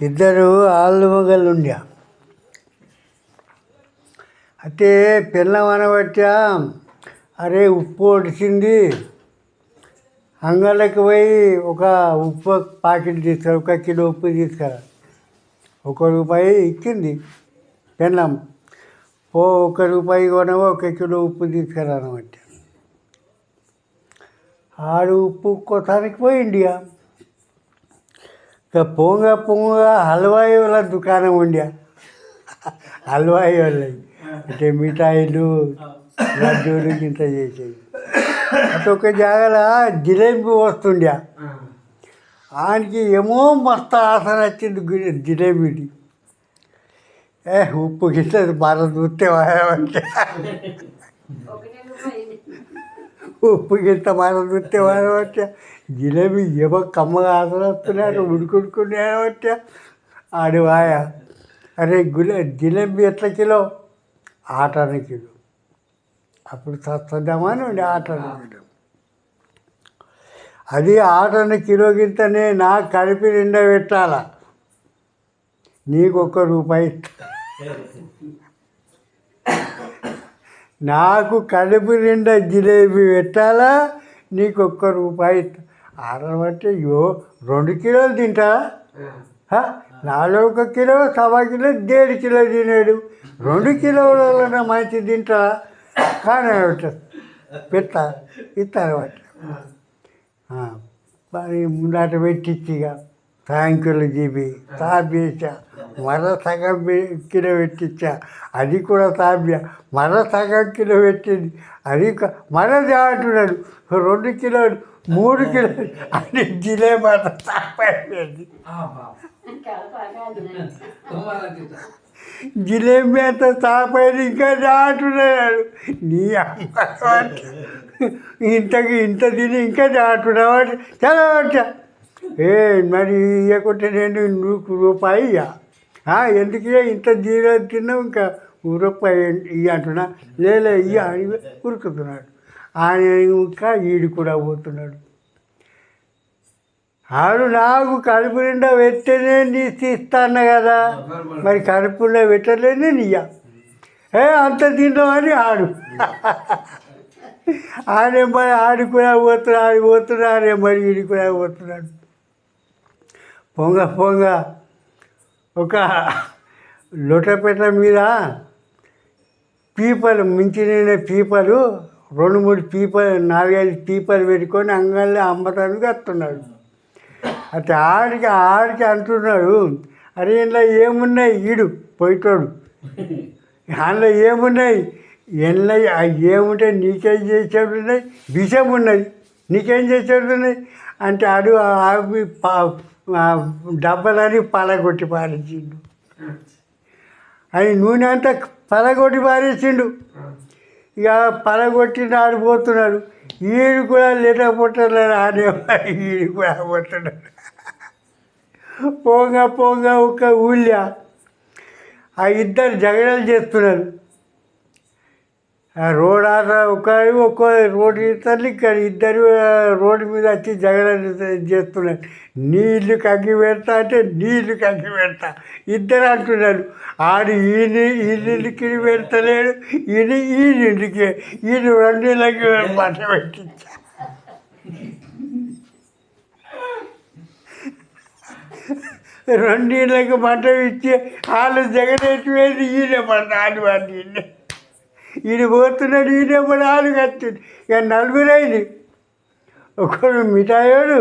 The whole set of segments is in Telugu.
ఇద్దరు ఆళ్ళు మొగలు ఉండే అయితే పిల్లం అనబట్టా అరే ఉప్పు ఒడిచింది అంగళ్ళకి పోయి ఒక ఉప్పు ప్యాకెట్ తీసుకురా ఒక కిలో ఉప్పు తీసుకురా. ఒక రూపాయి ఇచ్చింది పెళ్ళం ఓ ఒక రూపాయి కొనవో ఒక కిలో ఉప్పు తీసుకురా అనమాట ఆడు ఉప్పు కొత్తానికి పోయింది ఇక ఇక పొంగ పొంగ హల్వాయి వాళ్ళ దుకాణం ఉండే హల్వాయి వాళ్ళది అంటే మిఠాయిలు లడ్డూలు ఇంత చేసేది అటు ఒక జాగల జిలేబీ వస్తుండే ఆయనకి ఏమో మస్తు ఆసన వచ్చింది గు- జిలేబీది ఏ ఉప్పు గిట్ల బాగా చూస్తే వాడమంటే ఉప్పు గిట్ట బాగా చూస్తే వాడమంటే జిలేబీ ఏమో కమ్మగా ఆసన వస్తున్నాడు ఉడుకుడుకునే ఆడు వాయ. అరే గులే జిలేబీ ఎట్ల కిలో? ఆటన కిలో. అప్పుడు సస్తద్దామని ఉండే ఆటన కిలో అది ఆటన కిలో గింతనే నాకు కలిపి నిండా పెట్టాల? నీకు ఒక్క రూపాయి. నాకు కడుపు నిండా జిలేబీ పెట్టాలా? నీకు ఒక్క రూపాయి. ఇస్తా. అంటే బట్టి యో రెండు కిలోలు తింటా? నాలుగు ఒక కిలో సవా కిలో డేడు కిలో తినాడు. రెండు కిలోల మంచి తింటా? కానీ పెట్ట ఇస్తాను బట్టి మరి ముందట పెట్టించి ఇక ట్యాంకులు జీబి తాపేసా మర సగం కిలో పెట్టించా అది కూడా తాపా మర సగం కిలో పెట్టింది. అది క- మర దాటున్నాడు రెండు కిలోలు మూడు కిలోలు అది జిలేబీ తాపేది జిలేబీ అంత తాపేది ఇంకా దాటున్నాడు నీ అమ్మ ఇంతకి ఇంత తిని ఇంకా దాటున్నావాడు చాలా వచ్చా ఏ మరి ఇవ్వకుంటే నేను నువ్వు రూపాయి ఇయ్య. ఎందుకు? ఇంత జీరో తిన్నావు ఇంకా. రూపాయి ఇయ్య అంటున్నా. లేలే ఇయ్య ఉరుకుతున్నాడు. ఆయన ఇంకా ఈడు కూడా పోతున్నాడు. ఆడు నాకు కడుపు నిండా పెట్టనే నీ తీస్తాను కదా. మరి కడుపు నిండా పెట్టలేనే నీయ? ఏ అంత తింటామని ఆడు. ఆడే మరి ఆడుకునే పోతున్నా పోతున్నాడు ఆడి పోతున్నాడే మరి ఈడు కూడా పోతున్నాడు. పొంగ పొంగ. ఒక లొటపెట్ట మీద పీపలు మించి నిండే పీపలు రెండు మూడు పీపలు నాలుగైదు పీపలు పెట్టుకొని అంగళ్ళే అమ్మటానికి వస్తున్నాడు అయితే ఆడికి ఆడికి అంటున్నాడు అరే ఇంట్లో ఏమున్నాయి? ఈడు పోయిటోడు. అందులో ఏమున్నాయి? ఎల్ల ఏముంటే నీకేం చేసేవి ఉన్నాయి విషం ఉన్నది నీకేం చేసేవి ఉన్నాయి అంటే అడు అవి ఆ డబ్బలని పలగొట్టి పారేసిండు. అని నూనె అంతా పలగొట్టి పారేసిండు. ఇక పలగొట్టి ఆడిపోతున్నాడు ఈయన కూడా లేటపోతున్నాడు ఆడే ఈయన కూడా పోతున్నాడు. పోగా పోగా ఒక ఊళ్ళ ఆ ఇద్దరు జగడలు చేస్తున్నారు. రోడ్ ఆట ఒక ఒక్కో రోడ్డు ఇస్తారు ఇక్కడ ఇద్దరు రోడ్డు మీద వచ్చి జగడాలు చేస్తున్నారు. నీళ్ళు కగ్గి పెడతా అంటే నీళ్ళు కగ్గి పెడతా. ఇద్దరు అంటున్నారు. ఆడు ఈయన ఈయనకి పెడతలేడు ఈయన ఈయనకి ఈయన రెండులకి మాట పెట్టించా. రెండేళ్ళకి మంట ఇచ్చి వాళ్ళు జగనేసి వేసి ఈయన పడతాడు వాడిని ఈయన ఈయన పోతున్నాడు ఈయన పడి ఆలు కట్టింది ఇక నలుగురు అయింది ఒకడు మిఠాయోడు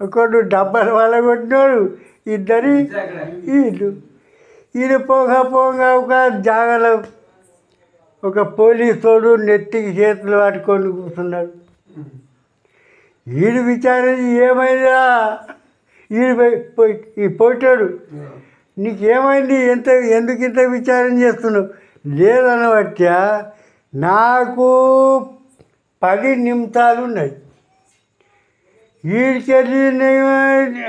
ఒకడు డబ్బాలు వాళ్ళ కొట్టినోడు ఇద్దరు వీళ్ళు ఈయన పోగా పోగా ఒక జాగలో ఒక పోలీసోడు నెత్తికి చేతులు పట్టుకొని కూర్చున్నాడు. ఈడు విచారించి ఏమైందా ఈడు పోయి- పోయి ఈ పోయాడు నీకేమైంది? ఎంత ఎందుకు ఇంత విచారం చేస్తున్నావు? లేదనబట్టా నాకు పది నిమిషాలు ఉన్నాయి వీడికెళ్ళి నేను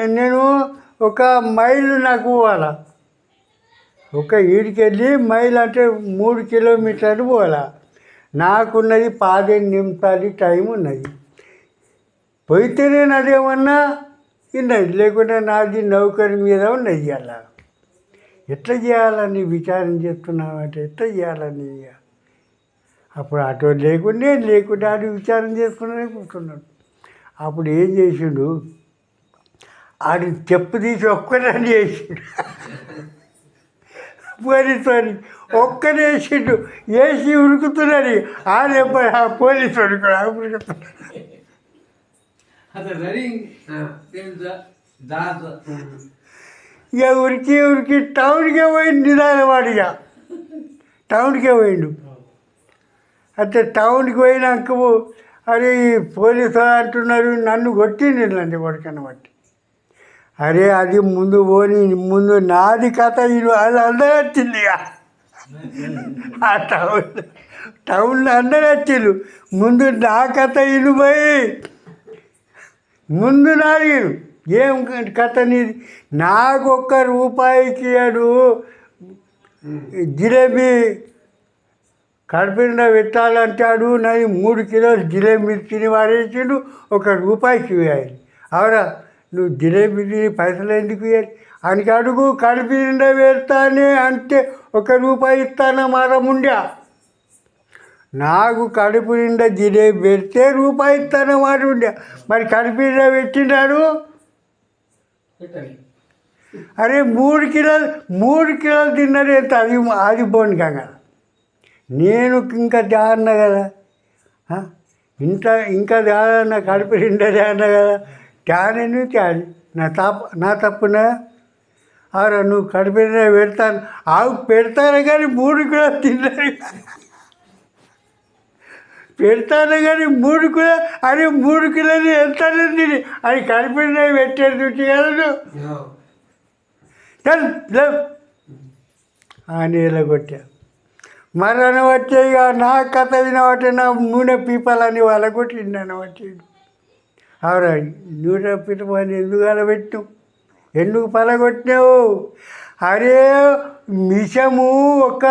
నేను ఒక మైలు నాకు పోవాలా? ఒక ఈడికెళ్ళి మైల్ అంటే మూడు కిలోమీటర్లు పోవాలా? నాకున్నది పదిహేను నిమిషాలు టైం ఉన్నది. పోయితే నేను అదేమన్నా ఉన్నది లేకుంటే నాది నౌకరి మీద ఉన్నది అలా ఎట్లా చేయాలని విచారం చేస్తున్నావు అంటే ఎట్లా చేయాలని ఇక అప్పుడు అటు లేకుండే లేకుంటే ఆడు విచారం చేసుకునే కూర్చున్నాడు. అప్పుడు ఏం చేసిండు? ఆడు చెప్పు తీసి ఒక్కడని చేసిండు. పోలీసు ఒక్కనే వేసిండు వేసి ఉరుకుతున్నాడు ఆడు ఆ పోలీసు వాడు కూడా ఉరుకుతున్నాడు. ఇక ఉరికి ఉరికి టౌన్కే పోయిండు నిదానవాడిగా టౌన్కే పోయిండు. అంటే టౌన్కి పోయినాక అరే ఈ పోలీసు అంటున్నారు నన్ను కొట్టిండి కొడుకన్న బట్టి. అరే అది ముందు పోని ముందు నాది కథ ఇది అది అందరూ వచ్చింది ఇక. ఆ టౌన్ టౌన్లో అందరూ వచ్చిండు ముందు నా కథ ఇను పోయి ముందు నాది ఏం కథ నీది? నాకు ఒక్క రూపాయికి అడు జిలేబీ కడుపునిండా పెట్టాలంటాడు నాది మూడు కిలోలు జిలేబీ తిని వాడేసిండు ఒక రూపాయికి ఇవ్వాలి అవురా నువ్వు జిలేబీ తిని పైసలు ఎందుకు ఇవ్వాలి ఆయనకి అడుగు కడుపు నిండా పెడతానే అంటే ఒక రూపాయి ఇస్తానా మారముండా? నాకు కడుపు నిండా జిలేబీ పెడితే రూపాయి ఇస్తానా మాట ఉండే మరి కడుపు నిండా పెట్టినాడు అరే మూడు కిలోలు మూడు కిలోలు తిన్నారు ఎంత? అది అది పోను కదా నేను ఇంకా దాన్న కదా. ఇంత ఇంకా దాన్న కడుపు నిండా దాన్న కదా. త్యానని త్యాని నా తప్ప నా తప్పునా? ఆరా నువ్వు కడుపు నిండా పెడతాను. ఆవు పెడతాను కానీ మూడు కిలోలు తిన్నారు. పెడతాను కానీ మూడు కిలో అరే మూడు కిలోలు ఎంత తిని అది కడుపు నిండా పెట్టేది కదా నువ్వు. చల్ లేవ్ అని ఇలా కొట్టా. మరణ వచ్చే ఇక నా కథ వినబట్టి నా నూనె పీపాలని వాళ్ళ కొట్టిండు అనబట్టి అవురా నూనె పీపని ఎందుకు అలబెట్టు ఎందుకు పలగొట్టినావు? అరే విషము ఒక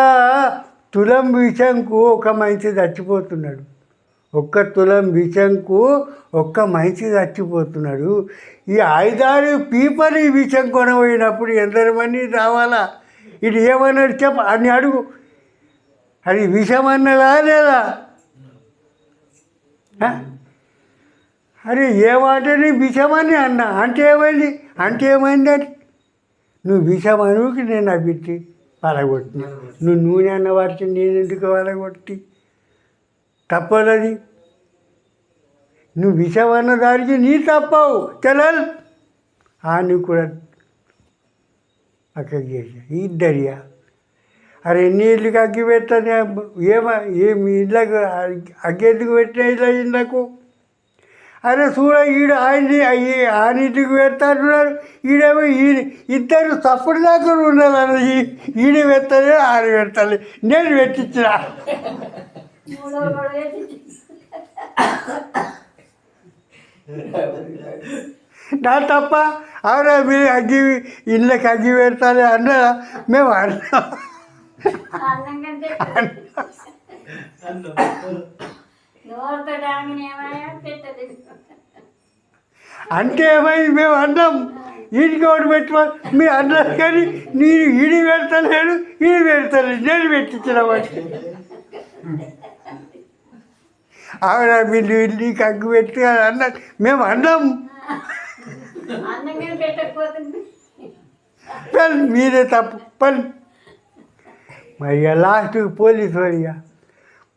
తులం విషంకు ఒక మనిషి చచ్చిపోతున్నాడు. ఒక్క తులం విషంకు ఒక్క మనిషి చచ్చిపోతున్నాడు. ఈ ఐదారు పీపర్ ఈ విషం కొనబోయినప్పుడు ఎందరి మంది రావాలా? ఇది ఏమన్నాడు చెప్ప అని అడుగు. అది విషం అన్నలా లేదా అరే ఏ వాటని విషమని అన్నా? అంటే ఏమైంది? అంటే ఏమైంది అది? నువ్వు విషం అనుకి నేను అభిట్టి పలగొట్టి నువ్వు నూనె అన్న వాటికి నేను ఎందుకు పలగొట్టి? తప్పదది నువ్వు విషవన్న దానికి నీ తప్పవు. తెలల్ అని కూడా అక్కడ చేసా ఇద్దరియా? అరే నీళ్ళకి అగ్గి పెట్టని ఏమా ఏమి ఇళ్ళకు అగ్గెందుకు పెట్టిన ఇలా ఇళ్ళకు? అరే చూడ ఈడు ఆయన ఆనింటికి పెడతాడున్నారు ఈడేమో ఈయన ఇద్దరు తప్పుడు దాకా ఉండాలి ఈడ పెడతానే ఆడ పెడతాను నేను పెట్టించిన. నా తప్ప అవునా మీరు అగ్గి ఇళ్ళకి అగ్గి పెడతారు అన్నా మేము అన్నాం. అంటే ఏమైంది మేము అన్నాం ఈడికి ఒకటి పెట్టుకో మీ అన్నారు కానీ నేను ఈడి పెడతలేడు ఈడి పెడతలేదు నేను పెట్టించిన వాటికి ఆవిడ మీరు నీకు అగ్గు పెట్టి అన్నారు మేము అన్నాం. అన్నం పని మీరే తప్పు పని. మరి లాస్ట్కి పోలీసు వాడిగా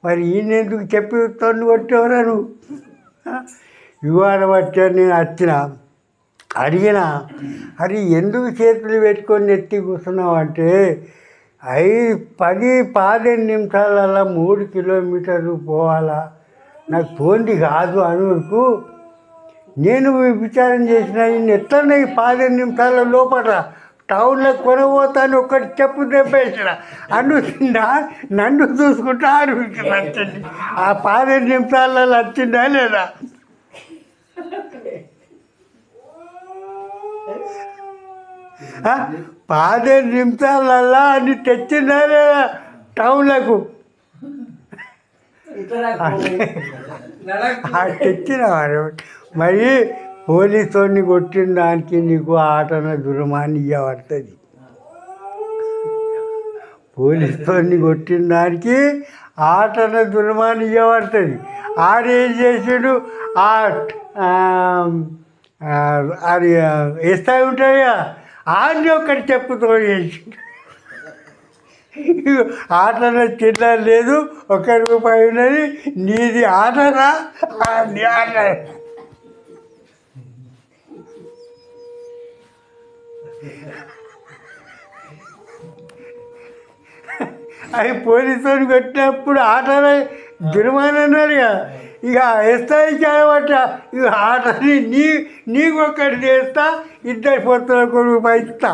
మరి ఈయన ఎందుకు చెప్పి తొండు కొట్టేవరా నువ్వు? ఇవాళ వచ్చా నేను వచ్చిన అడిగిన అది ఎందుకు చేతులు పెట్టుకొని ఎత్తి కూర్చున్నావు అంటే ఐదు పది పదిహేను నిమిషాలలో మూడు కిలోమీటర్లు పోవాలా? నాకు పోంది కాదు అనుకు నేను విచారం చేసిన ఎట్లనే ఈ నిమిషాల లోపల టౌన్లో కొనబోతాను ఒకటి చెప్పు దెబ్బేసిన అనుకుందా నన్ను చూసుకుంటా అనిపించింది వచ్చింది ఆ పదిహేను నిమిషాలలో వచ్చిందా లేదా? ఆ, పదిహేను నిమిషాలల్లా అని తెచ్చిందా లేదా టౌన్లకు? ఆ తెచ్చిన వారు మరి పోలీసుని కొట్టిన దానికి నీకు ఆటన దురమాన్ని ఇవ్వబడుతుంది పోలీసుని కొట్టిన దానికి ఆటన దురమాన్ని ఇవ్వబడుతుంది ఆడేం చేసాడు? ఆ అది ఇస్తా ఉంటాయా ఆడిని ఒక్కటి చెప్పుతో చేసిండు. ఆటలో చిల్లర లేదు ఒక రూపాయి ఉన్నది. నీది ఆటరా? నీ ఆట. అవి పోలీసులు కొట్టినప్పుడు ఆటలో దుర్మానం అన్నారుగా. ఇక వేస్తాయి చేయబట్ట ఇక ఆటని నీ నీకు ఒక్కటి చేస్తా ఇద్దరు పొత్తులకు రూపాయి ఇస్తా.